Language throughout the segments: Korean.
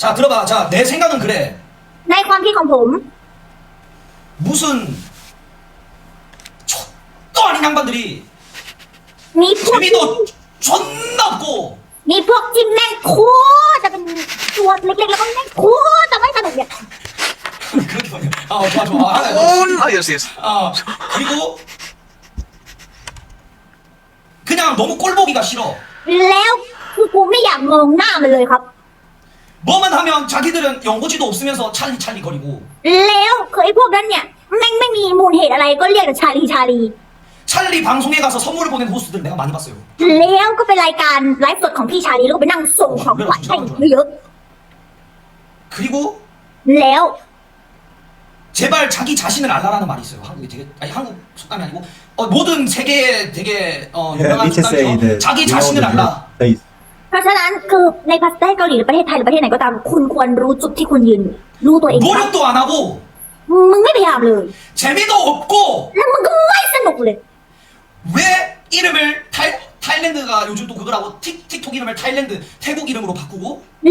자 들어봐. 자 내 생각은 그래. ในความคิดของผม 무슨 촌도 아닌 양반들이 มีพวก 재미도 존나 없고 มีพวกที่แม่งโคตรจะเป็นตัวเล็กๆแล้วก็แม่งโคตรจะไม่สนุกเนี่ย 그렇게 보냐. 아 좋아 좋아. 아, 알아요. 온! 아, yes, yes. 아 그리고 그냥 너무 꼴보기가 싫어. แล้วคือกูไม่อยากมองหน้ามันเลยครับ 뭐만 하면 자기들은 연고지도 없으면서 찰리 찰리 거리고 แล้วคือไอ้พวกนั้นเนี่ยแม่งไม่มีมูลเหตุอะไรก็เรียกแต่ชาลีชาลี 찰리 방송에 가서 선물을 보낸 호스들 내가 많이 봤어요. แล้วก็เป็นรายการไลฟ์สดของพี่ชาลีแล้วก็ไปนั่งส่งของขวัญให้เยอะ 그리고 ๆแล้ว 제발 자기 자신을 알라라는 말이 있어요. 한국에 되게 아니 한국 속담이 아니고 어, 모든 세계에 되게 어, Yeah, 유명한 we can say 속담이죠. that 자기 we all 자신을 know 알라. the place. เพราะฉะนั้นคือในประเทศเกาหลีหรือประเทศไทยหรือประเทศไหนก็ตาม คุณควรรู้จุดที่คุณยืน รู้ตัวเองครับ 노력도 안 하고 มึงไม่พยายามเลย 재미도 없고 แล้วมึงก็ไม่สนุกเลย 왜 이름을 타이, 타일랜드가 요즘 또 그거라고 틱, 틱톡 이름을 타일랜드 태국 이름으로 바꾸고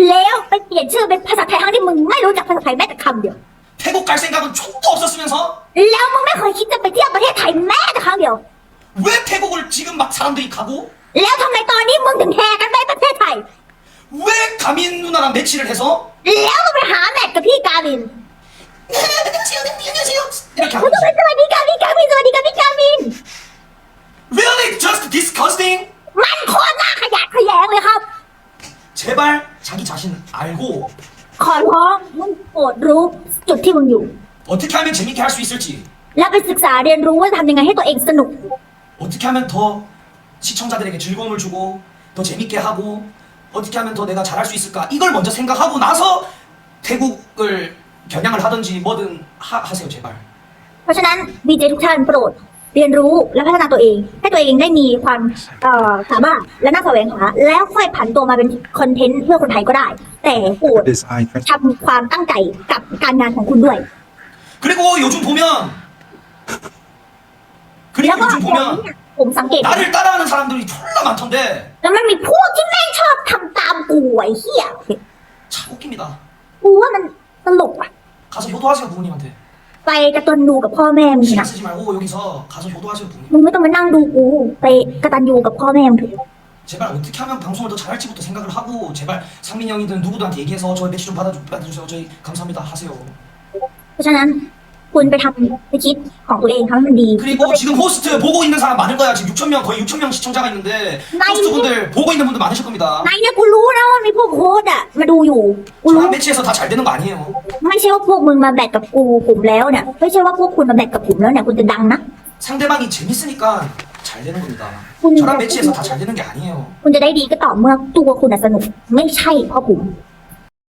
แล้วไปเปลี่ยนชื่อเป็นภาษาไทยทั้งที่มึงไม่รู้จักภาษาไทยแม้แต่คำเดียว 태국 갈 생각은 촉도 없었으면서 แล้วมึงไม่เคยคิดจะไปเที่ยวประเทศไทยแม้แต่ครั้งเดียว 왜 태국을 지금 막 사람들이 가고 แล้วทำไมตอนนี้มึงถึงแห่กันไปประเทศไทย 왜 가민 누나랑 매치를 해서 แล้วมึงไปหาแมทกับพี่กาวิน 안녕하세요 안녕하세요 이렇게 มึ 하고 งต้องไปสวัสดีกาวินกาวินสวัสดีกาวินกาวิน Really just disgusting มันโคตรน่าขยะแขยงเลยครับ 제발 자기 자신 알고 ขอร้องมึงโปรดรู้จุดที่มึงอยู่ 어떻게 하면 재밌게 할 수 있을지 แล้วไปศึกษาเรียนรู้ว่าทำยังไงให้ตัวเองสนุก 어떻게 하면 더 시청자들에게 즐거움을 주고 더 재밌게 하고 어떻게 하면 더 내가 잘할 수 있을까 이걸 먼저 생각하고 나서 태국을 겨냥을 하든지 뭐든 하, 하세요 제발 เพราะฉะนั้นดีเจทุกท่านโปรด เรียนรู้และพัฒนาตัวเอง ให้ตัวเองได้มีความเอ่อสามารถและน่าแสวงหาแล้วค่อยผันตัวมาเป็นคอนเทนต์เพื่อคนไทยก็ได้ แต่โปรด This eye trash. ทำความตั้งใจกับการงานของคุณด้วย 그리고 요즘 보면 แล้ว 그리고 ก็ 요즘 ผม 보면 เนี่ยผม สังเกต 나를 따라하는 사람들이 졸라 많던데 แล้วมันมีพวกที่แม่งชอบทำตามกูไอ้เหี้ย 참 웃깁니다 กูว่ามันตลกอ่ะ 가서 효도하세요 부모님한테 ไปกระตันยูกับพ่อแม่มึง 신경 นะ 쓰지 말고 여기서 가서 효도하세요 부모님 มึงไม่ต้องมานั่งดูกูไปกระตันยูกับพ่อแม่มึงเถอะ 제발 어떻게 하면 방송을 더 잘할지부터 생각을 하고 제발 상민 형이든 누구들한테 얘기해서 저 매치 좀 받아주, 받아주세요 저희 감사합니다 하세요 เพราะฉะนั้น คุณไปทำไปคิดของตัวเองทำให้มันดี 그리고 지금 호스트 보고 있는 사람 많을 거야 지금 6천 명 거의 6천 명 시청자가 있는데 나이- 호스트분들 보고 있는 분들 많으실 겁니다 นายเนี่ยกูรู้นะว่ามีพวกโค้ดอะมาดูอยู่กูรู้ 저한 매치에서 다 잘 되는 거 아니에요 ไม่ใช่ว่าพวกมึงมาแบกกับกูกลุ่มแล้วเนี่ยไม่ใช่ว่าพวกคุณมาแบกกับกลุ่มแล้วเนี่ยคุณจะดังนะ 상대방이 재밌으니까 잘 되는 겁니다 음. 저랑 매치에서 다 잘 되는 게 아니에요 คุณจะได้ดีก็ต่อเมื่อตัวคุณอะสนุก ไม่ใช่เพราะผม